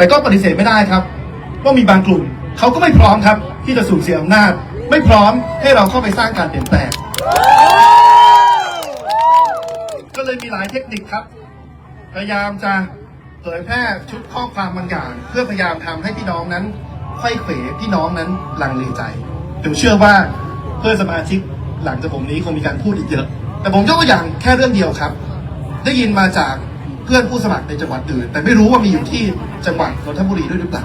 แต่ก็ปฏิเสธไม่ได้ครับว่ามีบางกลุ่มเขาก็ไม่พร้อมครับ ที่จะสูญเสียอำนาจ ไม่พร้อมให้เราเข้าไปสร้างการเปลี่ยนแปลงก็เลยมีหลายเทคนิคครับ พยายามจะเผยแพร่ชุดข้อความบางอย่าง เพื่อพยายามทำให้พี่น้องนั้นค่อยเขวพี่น้องนั้นลังเลใจผมเชื่อว่าเพื่อนสมาชิกหลังจากผมนี้คงมีการพูดอีกเยอะ แต่ผมยกตัวอย่างแค่เรื่องเดียวครับ ได้ยินมาจาก พื่อนผู้สมัครในจังหวัดอื่น แต่ไม่รู้ว่ามีอยู่ที่จังหวัดนนทบุรีด้วยหรือเปล่า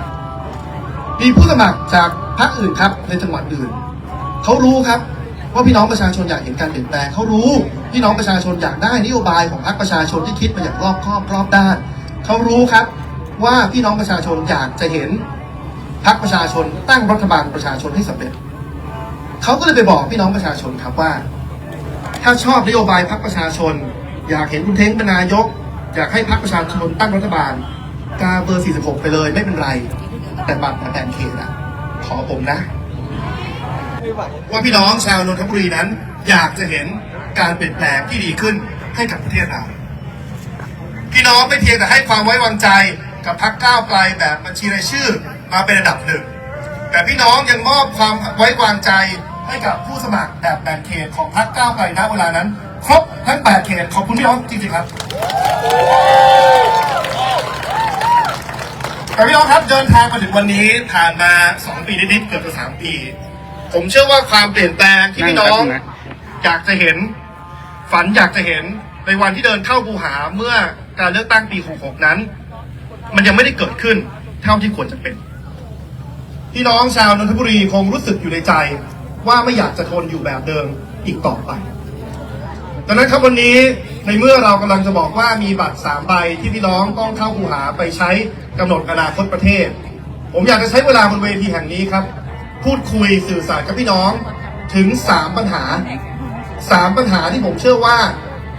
มีผู้สมัครจากพรรคอื่นครับในจังหวัดอื่นเขารู้ครับว่าพี่น้องประชาชนอยากเห็นการเปลี่ยนแปลงเขารู้พี่น้องประชาชนอยากได้นโยบายของพรรคประชาชนที่คิดมาอย่างรอบคอบรอบด้านเขารู้ครับว่าพี่น้องประชาชนอยากจะเห็นพรรคประชาชนตั้งรัฐบาลประชาชนให้สำเร็จเขาก็เลยไปบอกพี่น้องประชาชนครับว่า ถ้าชอบนโยบายพรรคประชาชน อยากเห็นคุณเท้งเป็นนายก อยากให้พรรคประชาชนตั้งรัฐบาล กาเบอร์ 46 ไปเลยไม่เป็นไร แต่บัตรแบ่งเขตอะขอผมนะ ว่าพี่น้องชาวนนทบุรีนั้น อยากจะเห็นการเปลี่ยนแปลงที่ดีขึ้นให้กับประเทศเราพี่น้องไม่เพียงแต่ให้ความไว้วางใจกับพรรคก้าวไกลแบบบัญชีรายชื่อมาเป็นระดับหนึ่ง แต่พี่น้องยังมอบความไว้วางใจให้กับผู้สมัครแบบแบ่งเขตของพรรคก้าวไกลณเวลานั้น ครบทั้ง8เขตขอบคุณพี่น้องจริงๆครับแต่พี่น้องครับเดินทางมาถึงวันนี้ผ่านมา2ปีนิดๆเกือบจะ3ปี ผมเชื่อว่าความเปลี่ยนแปลงที่พี่น้องอยากจะเห็น ฝันอยากจะเห็นในวันที่เดินเข้าคูหาเมื่อการเลือกตั้งปี66นั้น มันยังไม่ได้เกิดขึ้นเท่าที่ควรจะเป็นพี่น้องชาวนนทบุรีคงรู้สึกอยู่ในใจ ว่าไม่อยากจะทนอยู่แบบเดิมอีกต่อไป ดังนั้นครับวันนี้ในเมื่อเรากำลังจะบอกว่ามีบัตรสามใบที่พี่น้องต้องเข้าคูหาไปใช้กำหนดอนาคตประเทศ ผมอยากจะใช้เวลาบนเวทีแห่งนี้ครับ พูดคุยสื่อสารกับพี่น้องถึงสามปัญหาสามปัญหาที่ผมเชื่อว่า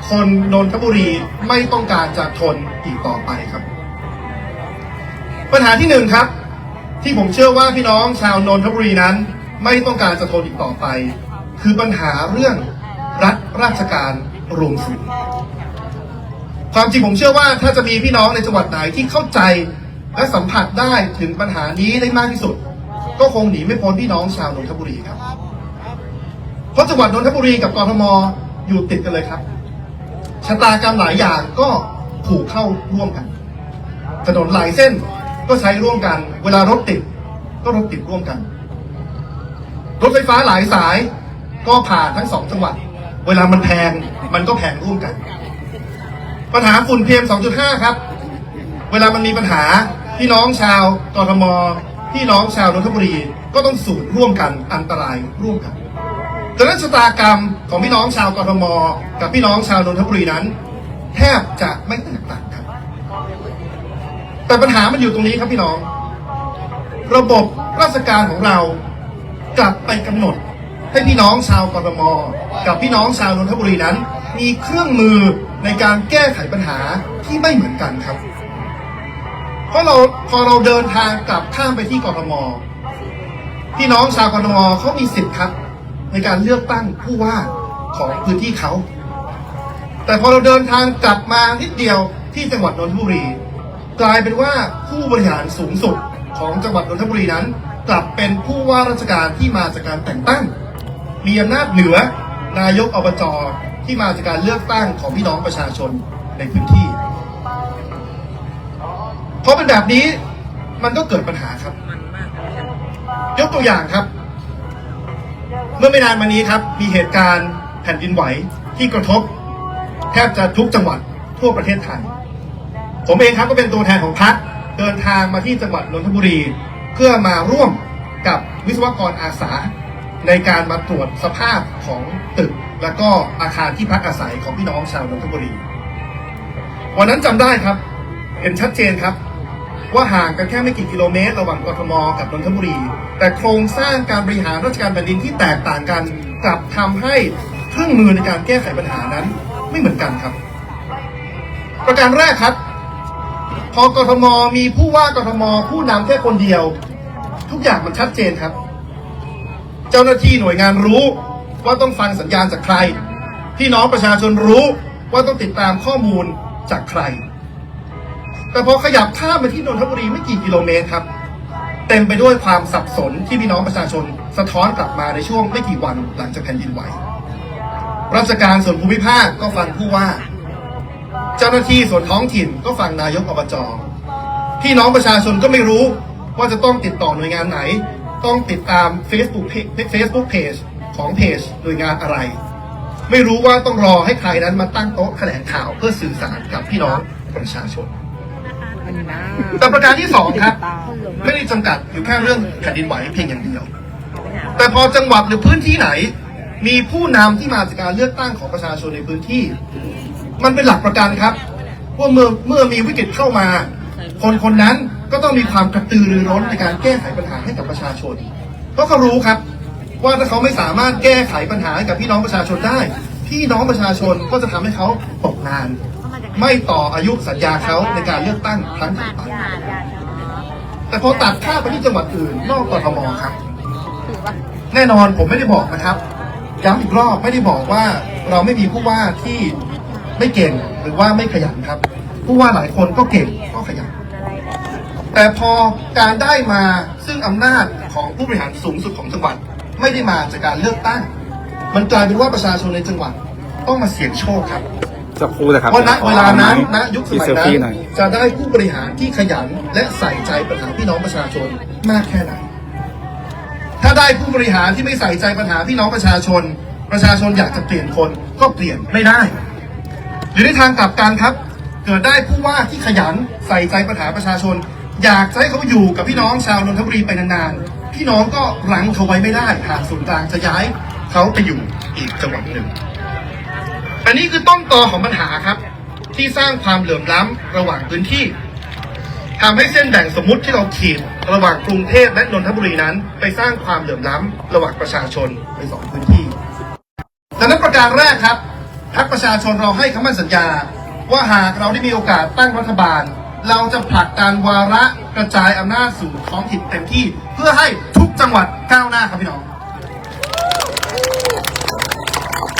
คนนนทบุรีไม่ต้องการจะทนอีกต่อไปครับ ปัญหาที่หนึ่งครับ ที่ผมเชื่อว่าพี่น้องชาวนนทบุรีนั้น ไม่ต้องการจะทนอีกต่อไป คือปัญหาเรื่อง รัฐราชการรวมศูนย์ความจริงผมเชื่อว่าถ้าจะมีพี่น้องในจังหวัดไหนที่เข้าใจและสัมผัสได้ถึงปัญหานี้ได้มากที่สุด ก็คงหนีไม่พ้นพี่น้องชาวนนทบุรีครับ เพราะจังหวัดนนทบุรีกับกรทมอยู่ติดกันเลยครับชะตากรรมหลายอย่างก็ผูกเข้าร่วมกัน ถนนหลายเส้นก็ใช้ร่วมกัน เวลารถติด ก็รถติดร่วมกัน รถไฟฟ้าหลายสายก็ผ่านทั้งสองจังหวัด เวลามันแพงมันก็แพงร่วมกัน ปัญหาฝุ่นพีเอ็ม2.5 ครับ เวลามันมีปัญหาพี่น้องชาวกรทมพี่น้องชาวนนทบุรีก็ต้องสูดร่วมกันอันตรายร่วมกันดังนั้นชะตากรรมของพี่น้องชาวกรทมกับพี่น้องชาวนนทบุรีนั้น แทบจะไม่แตกต่างกัน แต่ปัญหามันอยู่ตรงนี้ครับพี่น้อง ระบบราชการของเรากลับไปกำหนด ให้พี่น้องชาวกรทมกับพี่น้องชาวนนทบุรีนั้น มีเครื่องมือในการแก้ไขปัญหาที่ไม่เหมือนกันครับ เพราะเราพอเราเดินทางกลับข้ามไปที่กรทมพี่น้องชาวกรทมเขามีสิทธิ์ครับ ในการเลือกตั้งผู้ว่าของพื้นที่เขา แต่พอเราเดินทางกลับมานิดเดียวที่จังหวัดนนทบุรี กลายเป็นว่าผู้บริหารสูงสุดของจังหวัดนนทบุรีนั้น กลับเป็นผู้ว่าราชการที่มาจากการแต่งตั้ง มีอำนาจเหนือนายกอบจที่มาจากการเลือกตั้งของพี่น้องประชาชนในพื้นที่ เพราะเป็นแบบนี้มันก็เกิดปัญหาครับ ยกตัวอย่างครับ เมื่อไม่นานมานี้ครับ มีเหตุการณ์แผ่นดินไหวที่กระทบ แทบจะทุกจังหวัดทั่วประเทศไทย ผมเองครับก็เป็นตัวแทนของพรรคเดินทางมาที่จังหวัดนนทบุรี เพื่อมาร่วมกับวิศวกรอาสา ในการมาตรวจสภาพของตึก และก็อาคารที่พักอาศัยของพี่น้องชาวนนทบุรี วันนั้นจำได้ครับ เห็นชัดเจนครับ ว่าห่างกันแค่ไม่กี่กิโลเมตร ระหว่างกทมกับนนทบุรี แต่โครงสร้างการบริหารราชการแผ่นดินที่แตกต่างกันกลับทำให้เครื่องมือในการแก้ไขปัญหานั้นไม่เหมือนกันครับ ประการแรกครับ พอกทมมีผู้ว่ากทมผู้นำแค่คนเดียว ทุกอย่างมันชัดเจนครับ เจ้าหน้าที่หน่วยงานรู้ว่าต้องฟังสัญญาณจากใคร พี่น้องประชาชนรู้ว่าต้องติดตามข้อมูลจากใคร แต่พอขยับข้ามมาที่นนทบุรีไม่กี่กิโลเมตรครับ เต็มไปด้วยความสับสนที่พี่น้องประชาชนสะท้อนกลับมาในช่วงไม่กี่วันหลังจากแผ่นดินไหว ราชการส่วนภูมิภาคก็ฟังผู้ว่า เจ้าหน้าที่ส่วนท้องถิ่นก็ฟังนายกอบจพี่น้องประชาชนก็ไม่รู้ว่าจะต้องติดต่อหน่วยงานไหน ต้องติดตาม Facebook Page Facebook Page ของเพจหน่วยงานอะไร ไม่รู้ว่าต้องรอให้ใครนั้นมาตั้งโต๊ะแถลงข่าวเพื่อสื่อสารกับพี่น้องประชาชนแต่ประการที่สองครับ ไม่ได้จำกัดอยู่แค่เรื่องแผ่นดินไหวเพียงอย่างเดียว แต่พอจังหวัดหรือพื้นที่ไหน มีผู้นำที่มาจากการเลือกตั้งของประชาชนในพื้นที่ มันเป็นหลักประกันครับ ว่าเมื่อเมื่อมีวิกฤตเข้ามา คนคนนั้น ก็ต้องมีความกระตือรือร้นในการแก้ไขปัญหาให้กับประชาชน เพราะเขารู้ครับ ว่าถ้าเขาไม่สามารถแก้ไขปัญหาให้กับพี่น้องประชาชนได้ พี่น้องประชาชนก็จะทำให้เขาตกงาน ไม่ต่ออายุสัญญาเขาในการเลือกตั้งครั้งถัดไปแต่พอตัดข้าไปที่จังหวัดอื่นนอกกทมครับ แน่นอนผมไม่ได้บอกนะครับย้ำอีกรอบไม่ได้บอกว่าเราไม่มีผู้ว่าที่ไม่เก่งหรือว่าไม่ขยันครับ ผู้ว่าหลายคนก็เก่งก็ขยัน แต่พอการได้มาซึ่งอำนาจของผู้บริหารสูงสุดของจังหวัด ไม่ได้มาจากการเลือกตั้ง มันกลายเป็นว่าประชาชนในจังหวัด ต้องมาเสี่ยงโชคครับสักครู่นะครับเพราะณเวลานั้นณยุคสมัยเซลนั้ฟี่นหน่อยจะได้ผู้บริหารที่ขยันและใส่ใจปัญหาพี่น้องประชาชนมากแค่ไหนถ้าได้ผู้บริหารที่ไม่ใส่ใจปัญหาพี่น้องประชาชน ประชาชนอยากจะเปลี่ยนคนก็เปลี่ยนไม่ได้หรือในทางกลับกันครับ เกิดได้ผู้ว่าที่ขยันใส่ใจปัญหาประชาชน อยากจะให้เขาอยู่กับพี่น้องชาวนนทบุรีไปนานๆ พี่น้องก็รั้งเขาไว้ไม่ได้หากศูนย์กลางจะย้ายเขาไปอยู่อีกจังหวัดหนึ่ง อันนี้คือต้นตอของปัญหาครับ ที่สร้างความเหลื่อมล้ำระหว่างพื้นที่ทำให้เส้นแบ่งสมมุติที่เราขีดระหว่างกรุงเทพและนนทบุรีนั้น ไปสร้างความเหลื่อมล้ำระหว่างประชาชนในสองพื้นที่ดังนั้นประการแรกครับพรรคประชาชนเราให้คำมั่นสัญญา ว่าหากเราได้มีโอกาสตั้งรัฐบาล เราจะผลักดันวาระกระจายอำนาจสู่ท้องถิ่นเต็มที่ เพื่อให้ทุกจังหวัดก้าวหน้าครับพี่น้อง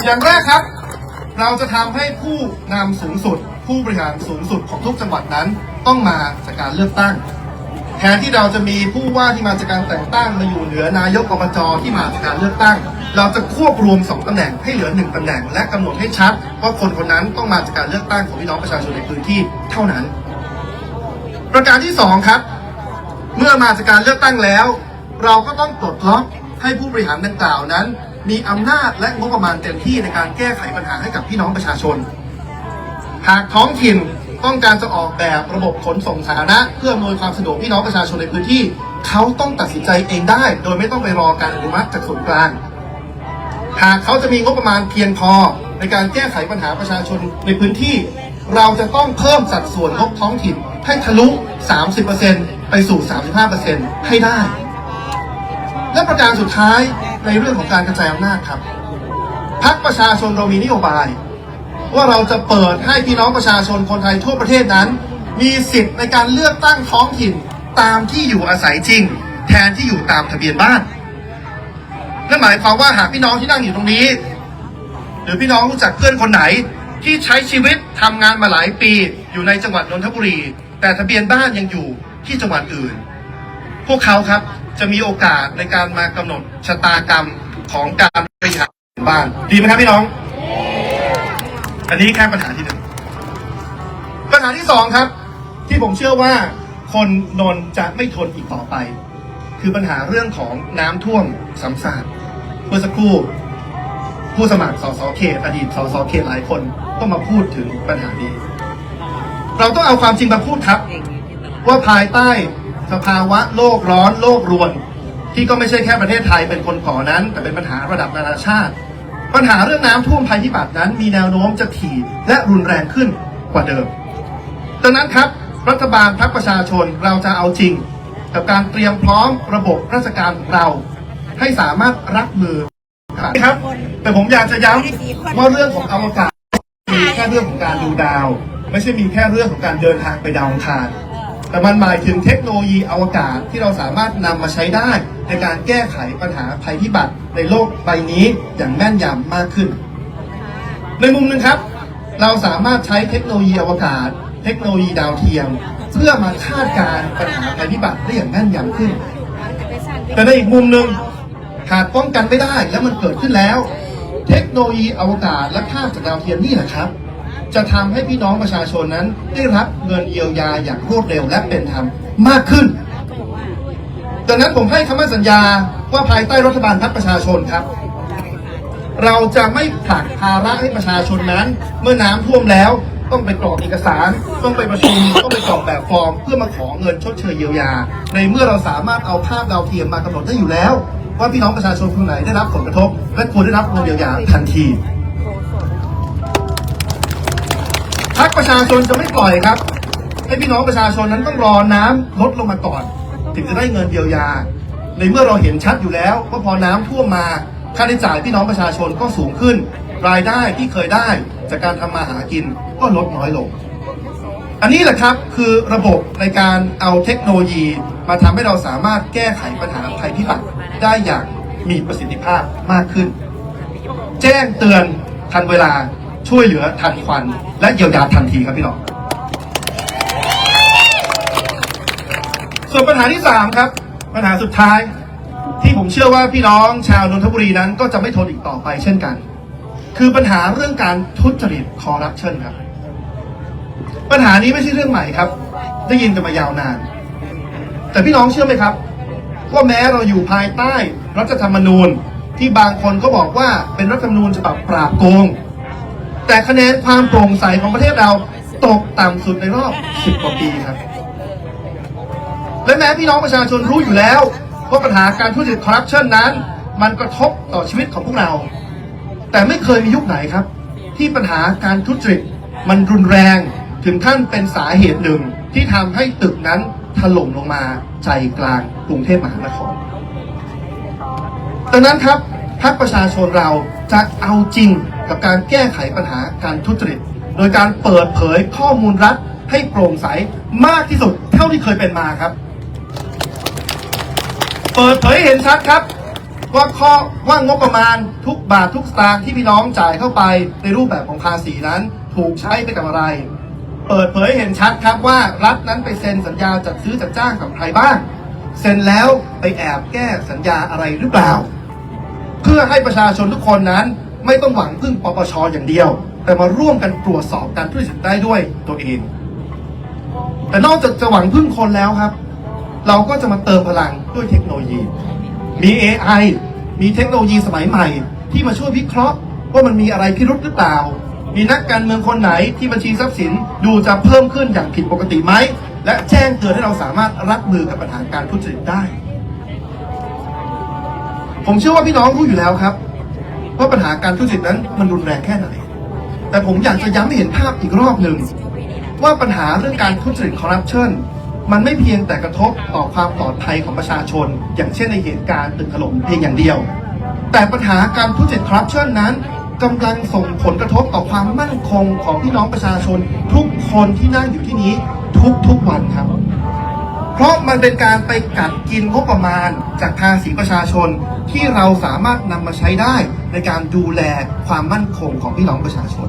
อย่างแรกครับ เราจะทำให้ผู้นำสูงสุด ผู้บริหารสูงสุดของทุกจังหวัดนั้นต้องมาจากการเลือกตั้งแทนที่เราจะมีผู้ว่าที่มาจากการแต่งตั้งมาอยู่เหนือนายกอบจที่มาจากการเลือกตั้ง เราจะควบรวมสองตำแหน่งให้เหลือหนึ่งตำแหน่ง และกำหนดให้ชัดว่าคนคนนั้นต้องมาจากการเลือกตั้งของพี่น้องประชาชนในพื้นที่เท่านั้น ประการที่สองครับ เมื่อมาจากการเลือกตั้งแล้ว เราก็ต้องปลดล็อกให้ผู้บริหารดังกล่าวนั้น มีอำนาจและงบประมาณเต็มที่ในการแก้ไขปัญหาให้กับพี่น้องประชาชน หากท้องถิ่นต้องการจะออกแบบระบบขนส่งสาธารณะเพื่ออำนวยความสะดวกพี่น้องประชาชนในพื้นที่ เขาต้องตัดสินใจเองได้ โดยไม่ต้องไปรอการอนุมัติจากส่วนกลาง หากเขาจะมีงบประมาณเพียงพอในการแก้ไขปัญหาประชาชนในพื้นที่ เราจะต้องเพิ่มสัดส่วนงบท้องถิ่นให้ทะลุ 30%ไปสู่ 35%ให้ได้ และประการสุดท้ายในเรื่องของการกระจายอำนาจครับพักประชาชนเรามีนโยบาย ว่าเราจะเปิดให้พี่น้องประชาชนคนไทยทั่วประเทศนั้น มีสิทธิ์ในการเลือกตั้งท้องถิ่นตามที่อยู่อาศัยจริง แทนที่อยู่ตามทะเบียนบ้านนั่นหมายความว่าหากพี่น้องที่นั่งอยู่ตรงนี้ หรือพี่น้องรู้จักเพื่อนคนไหน ที่ใช้ชีวิตทำงานมาหลายปี อยู่ในจังหวัดนนทบุรี แต่ทะเบียนบ้านยังอยู่ที่จังหวัดอื่น พวกเขาครับจะมีโอกาสในการมากำหนดชะตากรรมของการบริหารบ้านดีไหมครับพี่น้อง อันนี้แค่ปัญหาที่หนึ่งปัญหาที่สองครับ ที่ผมเชื่อว่าคนนนท์จะไม่ทนอีกต่อไป คือปัญหาเรื่องของน้ำท่วมซ้ำซากเมื่อสักครู่ ผู้สมัครสสเขตอดีตสสเขตหลายคนก็มาพูดถึงปัญหานี้ เราต้องเอาความจริงมาพูดครับ ว่าภายใต้สภาวะโลกร้อนโลกรวน ที่ก็ไม่ใช่แค่ประเทศไทยเป็นคนก่อนั้น แต่เป็นปัญหาระดับนานาชาติ ปัญหาเรื่องน้ำท่วมภัยพิบัตินั้น มีแนวโน้มจะถี่และรุนแรงขึ้นกว่าเดิมดังนั้นครับรัฐบาลพักประชาชนเราจะเอาจริง กับการเตรียมพร้อมระบบราชการเรา ให้สามารถรับมือครับ แต่ผมอยากจะย้ำว่าเรื่องของอวกาศมีแค่เรื่องของการดูดาว ไม่ใช่มีแค่เรื่องของการเดินทางไปดาวอังคารแต่มันหมายถึงเทคโนโลยีอวกาศที่เราสามารถนำมาใช้ได้ในการแก้ไขปัญหาภัยพิบัติในโลกใบนี้อย่างแม่นยำมากขึ้น ในมุมหนึ่งครับ เราสามารถใช้เทคโนโลยีอวกาศ เทคโนโลยีดาวเทียม เพื่อมาคาดการณ์ปัญหาภัยพิบัติได้อย่างแม่นยำขึ้น แต่ในอีกมุมหนึ่งหากป้องกันไม่ได้แล้วมันเกิดขึ้นแล้ว เทคโนโลยีอวกาศและภาพจากดาวเทียมนี่แหละครับ จะทำให้พี่น้องประชาชนนั้น ได้รับเงินเยียวยาอย่างรวดเร็วและเป็นธรรมมากขึ้น ดังนั้นผมให้คำมั่นสัญญาว่าภายใต้รัฐบาลพักประชาชนครับ เราจะไม่ผลักภาระให้ประชาชนนั้น เมื่อน้ำท่วมแล้วต้องไปกรอกเอกสาร ต้องไปประชุม ต้องไปกรอกแบบฟอร์ม เพื่อมาขอเงินชดเชยเยียวยา ในเมื่อเราสามารถเอาภาพดาวเทียมมากำหนดได้อยู่แล้ว ว่าพี่น้องประชาชนคนไหนได้รับผลกระทบ และควรได้รับเงินเยียวยาทันทีพักประชาชนจะไม่ปล่อยครับ ให้พี่น้องประชาชนนั้นต้องรอน้ำลดลงมาก่อน ถึงจะได้เงินเยียวยา ในเมื่อเราเห็นชัดอยู่แล้วว่าพอน้ำท่วมมาค่าใช้จ่ายพี่น้องประชาชนก็สูงขึ้น รายได้ที่เคยได้จากการทำมาหากินก็ลดน้อยลง อันนี้แหละครับคือระบบในการเอาเทคโนโลยีมาทำให้เราสามารถแก้ไขปัญหาภัยพิบัติได้อย่างมีประสิทธิภาพมากขึ้น แจ้งเตือนทันเวลาช่วยเหลือทันควัน และเยียวยาทันทีครับพี่น้องส่วนปัญหาที่สามครับ ปัญหาสุดท้าย ที่ผมเชื่อว่าพี่น้องชาวนนทบุรีนั้นก็จะไม่ทนอีกต่อไปเช่นกัน คือปัญหาเรื่องการทุจริตคอร์รัปชันครับ ปัญหานี้ไม่ใช่เรื่องใหม่ครับ ได้ยินกันมายาวนาน แต่พี่น้องเชื่อไหมครับว่าแม้เราอยู่ภายใต้รัฐธรรมนูญที่บางคนก็บอกว่าเป็นรัฐธรรมนูญฉบับปราบโกง แต่คะแนนความโปร่งใสของประเทศเราตกต่ำสุดในรอบ 10 กว่าปีครับ และแม้พี่น้องประชาชนรู้อยู่แล้วว่าปัญหาการทุจริตคอร์รัปชันนั้น มันกระทบต่อชีวิตของพวกเรา แต่ไม่เคยมียุคไหนครับ ที่ปัญหาการทุจริตมันรุนแรง ถึงขั้นเป็นสาเหตุหนึ่งที่ทำให้ตึกนั้นถล่มลงมาใจกลางกรุงเทพมหานครดังนั้นครับพรรคประชาชนเราจะเอาจริงกับการแก้ไขปัญหาการทุจริต โดยการเปิดเผยข้อมูลรัฐให้โปร่งใสมากที่สุดเท่าที่เคยเป็นมาครับ เปิดเผยเห็นชัดครับ ว่าข้อว่างบประมาณทุกบาททุกสตางค์ที่พี่น้องจ่ายเข้าไปในรูปแบบของภาษีนั้น ถูกใช้ไปกับอะไร เปิดเผยเห็นชัดครับว่ารัฐนั้นไปเซ็นสัญญาจัดซื้อจัดจ้างกับใครบ้าง เซ็นแล้วไปแอบแก้สัญญาอะไรหรือเปล่า เพื่อให้ประชาชนทุกคนนั้นไม่ต้องหวังพึ่งปปชอย่างเดียว แต่มาร่วมกันตรวจสอบการทุจริตได้ด้วยตัวเอง แต่นอกจากจะหวังพึ่งคนแล้วครับ เราก็จะมาเติมพลังด้วยเทคโนโลยี มี AI มีเทคโนโลยีสมัยใหม่ ที่มาช่วยวิเคราะห์ว่ามันมีอะไรพิรุธหรือเปล่า มีนักการเมืองคนไหนที่บัญชีทรัพย์สินดูจะเพิ่มขึ้นอย่างผิดปกติไหม และแจ้งเตือนให้เราสามารถรับมือกับปัญหาการทุจริตได้ ผมเชื่อว่าพี่น้องรู้อยู่แล้วครับว่าปัญหาการทุจริตนั้นมันรุนแรงแค่ไหน แต่ผมอยากจะย้ำให้เห็นภาพอีกรอบหนึ่งว่าปัญหาเรื่องการทุจริตคอร์รัปชันมันไม่เพียงแต่กระทบต่อความปลอดภัยของประชาชน อย่างเช่นในเหตุการณ์ตึกถล่มเพียงอย่างเดียว แต่ปัญหาการทุจริตคอร์รัปชันนั้น กำลังส่งผลกระทบต่อความมั่นคงของพี่น้องประชาชน ทุกคนที่นั่งอยู่ที่นี้ทุกๆวันครับ เพราะมันเป็นการไปกัดกินงบประมาณจากภาษีประชาชนที่เราสามารถนำมาใช้ได้ในการดูแลความมั่นคงของพี่น้องประชาชน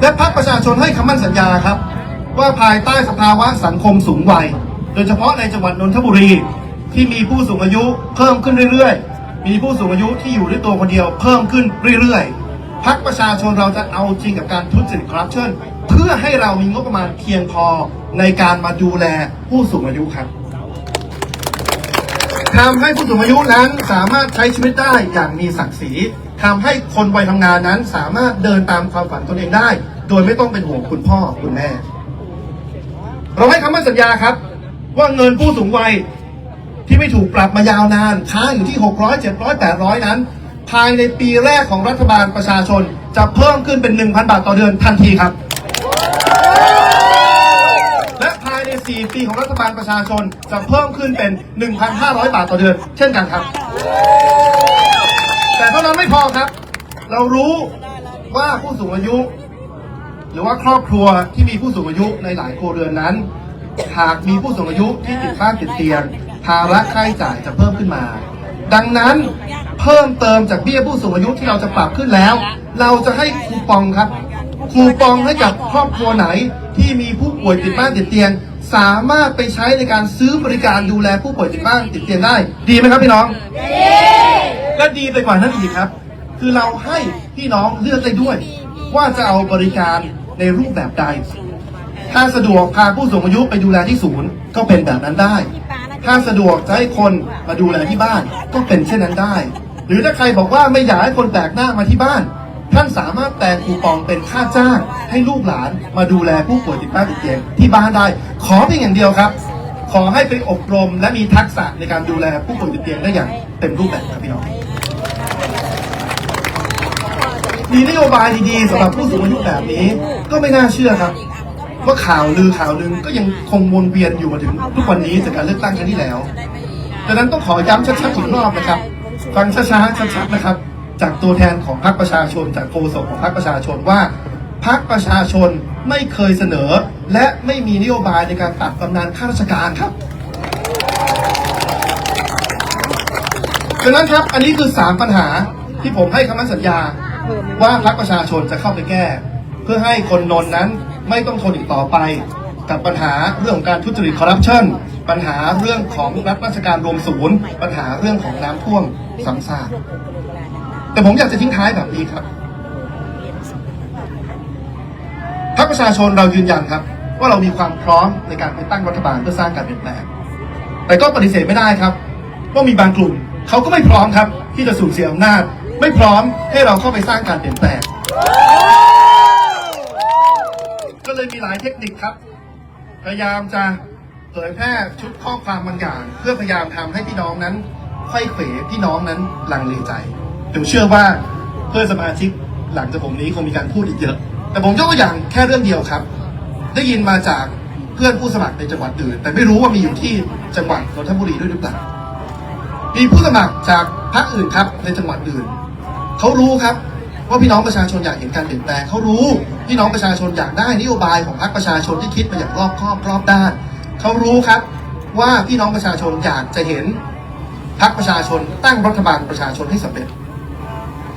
และพรรคประชาชนให้คำมั่นสัญญาครับ ว่าภายใต้สภาวะสังคมสูงวัย โดยเฉพาะในจังหวัดนนทบุรีที่มีผู้สูงอายุเพิ่มขึ้นเรื่อยๆ มีผู้สูงอายุที่อยู่ด้วยตัวคนเดียวเพิ่มขึ้นเรื่อยๆพรรคประชาชนเราจะเอาจริงกับการทุจริตคอร์รัปชันเพื่อให้เรามีงบประมาณเพียงพอในการมาดูแลผู้สูงอายุครับทำให้ผู้สูงอายุนั้นสามารถใช้ชีวิตได้อย่างมีศักดิ์ศรีทำให้คนวัยทำงานนั้นสามารถเดินตามความฝันตนเองได้ โดยไม่ต้องเป็นห่วงคุณพ่อคุณแม่ เราให้คำมั่นสัญญาครับ ว่าเงินผู้สูงวัย ที่ไม่ถูกปรับมายาวนานค้างอยู่ที่ 600 700 800 นั้น ภายในปีแรกของรัฐบาลประชาชน จะเพิ่มขึ้นเป็น 1,000 บาทต่อเดือนทันทีครับ และภายใน 4 ปีของรัฐบาลประชาชนจะเพิ่มขึ้นเป็น 1,500 บาทต่อเดือน เช่นกันครับ แต่เท่านั้นไม่พอครับ เรารู้ว่าผู้สูงอายุ หรือว่าครอบครัวที่มีผู้สูงอายุในหลายครัวเรือนนั้น หากมีผู้สูงอายุที่ติดบ้านติดเตียง ภาระค่าใช้จ่ายจะเพิ่มขึ้นมา ดังนั้นเพิ่มเติมจากเบี้ยผู้สูงอายุที่เราจะปรับขึ้นแล้ว เราจะให้คูปองครับ คูปองให้กับครอบครัวไหนที่มีผู้ป่วยติดบ้านติดเตียง สามารถไปใช้ในการซื้อบริการดูแลผู้ป่วยติดบ้านติดเตียงได้ ดีไหมครับพี่น้องและดีไปกว่านั้นอีกครับ คือเราให้พี่น้องเลือกได้ด้วย ว่าจะเอาบริการในรูปแบบใด ถ้าสะดวกพาผู้สูงอายุไปดูแลที่ศูนย์ก็เป็นแบบนั้นได้ ถ้าสะดวกจะให้คนมาดูแลที่บ้านก็เป็นเช่นนั้นได้ หรือถ้าใครบอกว่าไม่อยากให้คนแปลกหน้ามาที่บ้าน ท่านสามารถแต่งคูปองเป็นค่าจ้าง ให้ลูกหลานมาดูแลผู้ป่วยติดบ้านติดเตียงที่บ้านได้ ขอเพียงอย่างเดียวครับ ขอให้ไปอบรมและมีทักษะในการดูแลผู้ป่วยติดเตียงได้อย่างเต็มรูปแบบครับพี่น้องมีนโยบายดีๆสำหรับผู้สูงอายุแบบนี้ก็ไม่น่าเชื่อครับ ว่าข่าวลือข่าวหนึ่งก็ยังคงวนเวียนอยู่มาถึงทุกวันนี้จากการเลือกตั้งครั้งที่แล้วดังนั้นต้องขอย้ำชัดๆอีกรอบนะครับ ฟังช้าๆชัดๆนะครับ จากตัวแทนของพรรคประชาชน จากโฆษกของพรรคประชาชนว่าพรรคประชาชนไม่เคยเสนอ และไม่มีนโยบายในการตัดบำนาญข้าราชการครับดังนั้นครับ อันนี้คือสามปัญหาที่ผมให้คำมั่นสัญญา ว่าพรรคประชาชนจะเข้าไปแก้ เพื่อให้คนนนท์นั้น ไม่ต้องทนอีกต่อไป กับปัญหาเรื่องของการทุจริตคอร์รัปชันปัญหาเรื่องของรัฐราชการรวมศูนย์ ปัญหาเรื่องของน้ำท่วมซ้ำซากแต่ผมอยากจะทิ้งท้ายแบบนี้ครับพรรคประชาชนเรายืนยันครับ ว่าเรามีความพร้อมในการไปตั้งรัฐบาลเพื่อสร้างการเปลี่ยนแปลงแต่ก็ปฏิเสธไม่ได้ครับ ว่ามีบางกลุ่มเขาก็ไม่พร้อมครับ ที่จะสูญเสียอำนาจ ไม่พร้อมให้เราเข้าไปสร้างการเปลี่ยนแปลง เลยมีหลายเทคนิคครับ พยายามจะเผยแพร่ชุดข้อความบางอย่าง เพื่อพยายามทำให้พี่น้องนั้นค่อยเขวพี่น้องนั้นลังเลใจผมเชื่อว่าเพื่อนสมาชิกหลังจากผมนี้คงมีการพูดอีกเยอะ แต่ผมยกตัวอย่างแค่เรื่องเดียวครับ ได้ยินมาจากเพื่อนผู้สมัครในจังหวัดอื่น แต่ไม่รู้ว่ามีอยู่ที่จังหวัดนนทบุรีด้วยหรือเปล่ามีผู้สมัครจากพรรคอื่นครับในจังหวัดอื่นเขารู้ครับ ว่าพี่น้องประชาชนอยากเห็นการเปลี่ยนแปลงเขารู้ พี่น้องประชาชนอยากได้นโยบายของพรรคประชาชนที่คิดมาอย่างรอบคอบรอบด้านเขารู้ครับว่าพี่น้องประชาชนอยากจะเห็นพรรคประชาชนตั้งรัฐบาลประชาชนให้สำเร็จ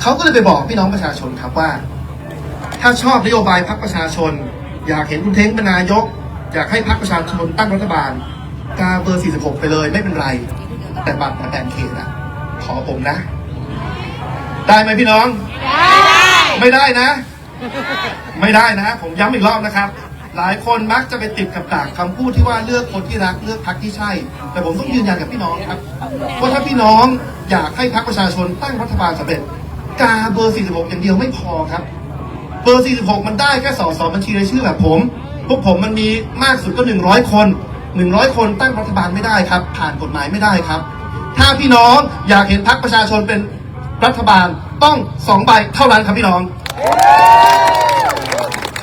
เขาก็เลยไปบอกพี่น้องประชาชนครับว่า ถ้าชอบนโยบายพรรคประชาชน อยากเห็นคุณเท้งเป็นนายก อยากให้พรรคประชาชนตั้งรัฐบาลกาเบอร์ 46 ไปเลยไม่เป็นไร แต่บัตรมาแบ่งเขตอะขอผมนะ ได้ไหมพี่น้องไไม่ได้นะ ไม่ได้นะ ผมย้ำอีกรอบนะครับ หลายคนมักจะไปติดกับดักคำพูดที่ว่าเลือกคนที่รักเลือกพรรคที่ใช่ แต่ผมต้องยืนยันกับพี่น้องครับว่าถ้าพี่น้องอยากให้พรรคประชาชนตั้งรัฐบาลสำเร็จกาเบอร์ 46 อย่างเดียวไม่พอครับ เบอร์ 46 มันได้แค่สอสอบัญชีรายชื่อแบบผม พวกผมมันมีมากสุดก็ 100 คน 100 คนตั้งรัฐบาลไม่ได้ครับ ผ่านกฎหมายไม่ได้ครับ ถ้าพี่น้องอยากเห็นพรรคประชาชนเป็นรัฐบาล ต้องสองใบเท่านั้นครับพี่น้อง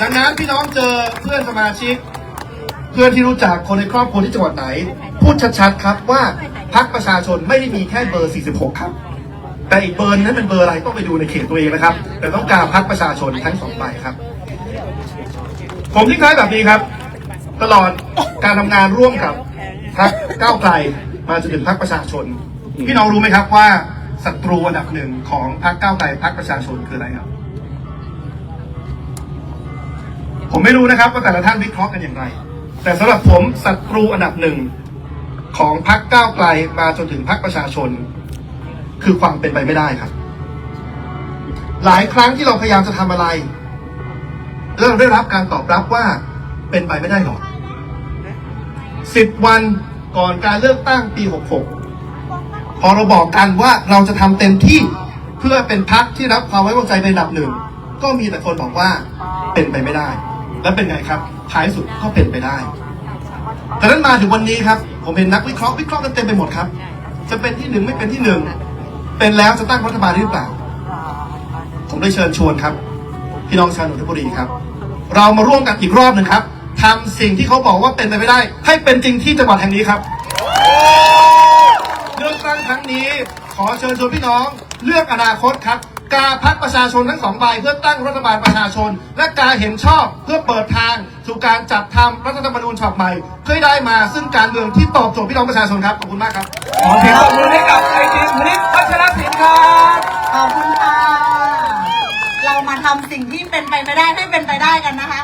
ดังนั้นพี่น้องเจอเพื่อนสมาชิก เพื่อนที่รู้จักคนในครอบครัวที่จังหวัดไหน พูดชัดๆครับว่าพรรคประชาชนไม่ได้มีแค่เบอร์ 46 ครับ แต่อีกเบอร์นั้นเป็นเบอร์อะไรต้องไปดูในเขตตัวเองนะครับ แต่ต้องการพักประชาชนทั้งสองใบครับ ผมทิ้งท้ายแบบนี้ครับ ตลอดการทำงานร่วมกับพักก้าวไกลมาจนถึงพักประชาชน พี่น้องรู้ไหมครับว่า ศัตรูอันดับหนึ่งของพักก้าวไกลพักประชาชนคืออะไรครับ ผมไม่รู้นะครับว่าแต่ละท่านวิเคราะห์กันอย่างไร แต่สำหรับผมศัตรูอันดับหนึ่งของพักก้าวไกลมาจนถึงพักประชาชน คือความเป็นไปไม่ได้ครับ หลายครั้งที่เราพยายามจะทำอะไรแล้วเราได้รับการตอบรับว่าเป็นไปไม่ได้หรอกสิบวันก่อนการเลือกตั้งปีหกหก พอเราบอกกันว่าเราจะทำเต็มที่เพื่อเป็นพักที่รับความไว้วางใจเป็นอันดับหนึ่ง ก็มีแต่คนบอกว่าเป็นไปไม่ได้ แล้วเป็นไงครับท้ายสุดก็เป็นไปได้แต่นั้นมาถึงวันนี้ครับ ผมเห็นนักวิเคราะห์วิเคราะห์กันเต็มไปหมดครับ จะเป็นที่หนึ่งไม่เป็นที่หนึ่งเป็นแล้วจะตั้งรัฐบาลหรือเปล่า ผมได้เชิญชวนครับ พี่น้องชาวนนทบุรีครับ เรามาร่วมกันอีกรอบหนึ่งครับทำสิ่งที่เขาบอกว่าเป็นไปไม่ได้ ให้เป็นจริงที่จังหวัดแห่งนี้ครับ ตั้งครั้งนี้ ขอเชิญชวนพี่น้องเลือกอนาคตครับ กาพักประชาชนทั้งสองใบเพื่อตั้งรัฐบาลประชาชน และกาเห็นชอบเพื่อเปิดทางสู่การจัดทำรัฐธรรมนูญฉบับใหม่ เพื่อให้ได้มาซึ่งการเมืองที่ตอบโจทย์พี่น้องประชาชนครับ ขอบคุณมากครับ ขอเสียงปรบมือให้กับไอติมพนิษพัชรศิลป์ครับขอบคุณค่ะ เรามาทำสิ่งที่เป็นไปไม่ได้ให้เป็นไปได้กันนะคะ